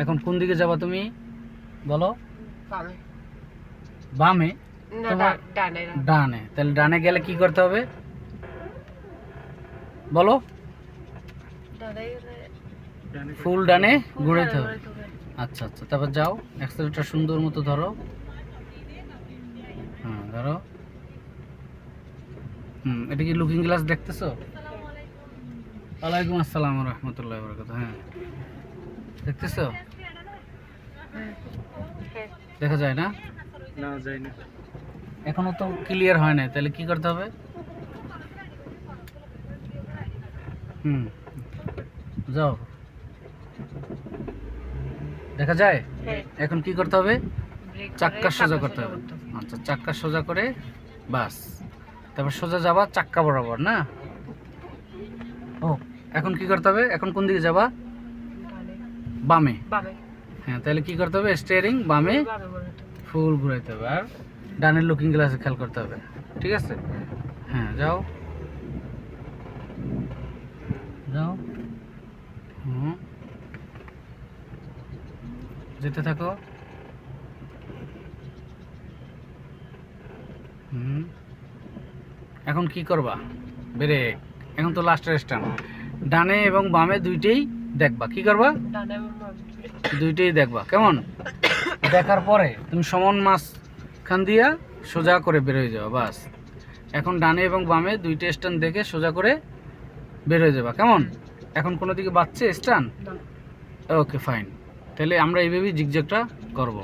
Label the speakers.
Speaker 1: এখন কোন দিকে যাবা তুমি? বলো।
Speaker 2: বামে। ডানে
Speaker 1: তাহলে ডানে গেলে কি করতে হবে? বলো। ফুল ডানে
Speaker 2: ফুল
Speaker 1: ঘুরাইতে হবে
Speaker 2: ঘুরাইতে হবে।
Speaker 1: আচ্ছা আচ্ছা। তারপর যাও। অ্যাক্সেলেটার সুন্দর মতো ধরো। হ্যাঁ ধরো। হুম এটা কি লুকিং গ্লাস দেখতেছো? ওয়ালাইকুম আসসালাম রহমতুল্লাহ বরকাত হ্যাঁ। দেখতেছো। দেখা যায় না?
Speaker 3: না যাই না।
Speaker 1: এখনও তো ক্লিয়ার হয় নাই তাহলে কি করতে হবে? হুম। যাও। দেখা যায়?
Speaker 2: হ্যাঁ।
Speaker 1: এখন কি করতে হবে? চাক্কা সোজা করতে হবে। আচ্ছা চাক্কা সোজা করে বাস। তারপর সোজা যাবা চাক্কা বরাবর না? ও এখন কি করতে হবে? এখন কোন দিকে যাবা? বামে।
Speaker 2: বামে।
Speaker 1: হ্যাঁ তাহলে কি করতে হবে? স্টিয়ারিং বামে। ফুল ঘুরাইতে হবে। আর ডানের লুকিং গ্লাসে খেয়াল করতে হবে। ঠিক আছে? হ্যাঁ যাও। যাও। হুম। যেতে থাকো। হুম। এখন কি করবা? ব্রেক এখন তো লাস্টের স্ট্যান্ড ডানে এবং বামে দুইটাই দেখবা। কি করবা? দুইটাই। দেখবা। কেমন? দেখার পরে তুমি সমান মাছ খান দিয়া সোজা করে বেরোয় যাবা বাস। এখন ডানে এবং বামে দুইটা স্ট্যান্ড দেখে সোজা করে বেরোয় যাবা। কেমন? এখন কোনো দিকে বাচ্চে স্ট্যান্ড? Okay fine. তাহলে আমরা এইভাবেই জিগজ্যাগটা
Speaker 2: করব।